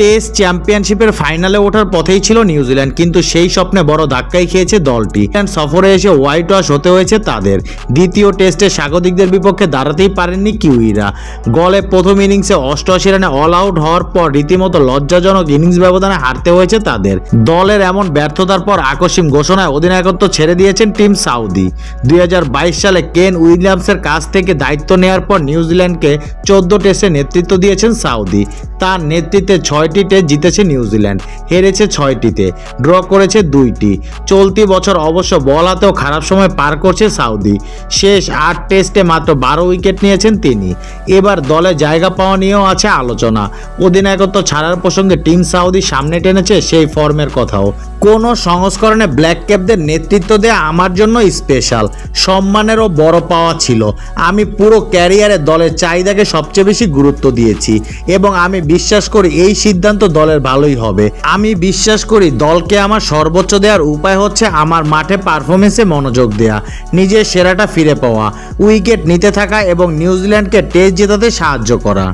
Test চ্যাম্পিয়নশিপের ফাইনালে ওঠার পথেই ছিল নিউজিল্যান্ড, কিন্তু সেই স্বপ্নে বড় ধাক্কাই খেয়েছে দলটি। সফরে এসে হোয়াইট ওয়াশ হতে হয়েছে তাদের। দ্বিতীয় টেস্টে স্বাগতিকদের বিপক্ষে দাঁড়াতেই পারেননি কিউইরা। গলে প্রথম ইনিংসে অষ্টআশি রানে অল আউট হওয়ার পর রীতিমতো লজ্জাজনক ইনিংস ব্যবধানে হারতে হয়েছে তাদের। দলের এমন ব্যর্থতার পর আকস্মিক ঘোষণায় অধিনায়কত্ব ছেড়ে দিয়েছেন টিম সাউদি। দুই হাজার বাইশ সালে কেন উইলিয়ামসের কাছ থেকে দায়িত্ব নেওয়ার পর নিউজিল্যান্ডকে চোদ্দ টেস্টে নেতৃত্ব দিয়েছেন সাউদি। তার নেতৃত্বে ছয়টি টেস্ট জিতেছে নিউজিল্যান্ড, হেরেছে ছয়টিতে, ড্র করেছে দুইটি। চলতি বছর অবশ্য বল হাতেও খারাপ সময় পার করছে সাউদি। শেষ আট টেস্টে মাত্র বারো উইকেট নিয়েছেন তিনি। এবার দলে জায়গা পাওয়া নিয়েও আছে আলোচনা। অধিনায়কত্ব ছাড়ার প্রসঙ্গে টিম সাউদি সামনে টেনেছে সেই ফর্মের কথাও। কোন সংস্করণে ব্ল্যাক ক্যাপদের নেতৃত্ব দেওয়া আমার জন্য স্পেশাল। সম্মানেরও বড় পাওয়া ছিল। আমি পুরো ক্যারিয়ারে দলের চাহিদাকে সবচেয়ে বেশি গুরুত্ব দিয়েছি। এবং আমি বিশ্বাস করি এই সিদ্ধান্ত দলের ভালোই হবে। আমি বিশ্বাস করি দলকে আমার সর্বোচ্চ দেওয়ার উপায় হচ্ছে আমার মাঠে পারফরমেন্সে মনোযোগ দেওয়া নিজের সেরাটা ফিরে পাওয়া, উইকেট নিতে থাকা এবং নিউজিল্যান্ডকে টেস্ট জেতাতে সাহায্য করা।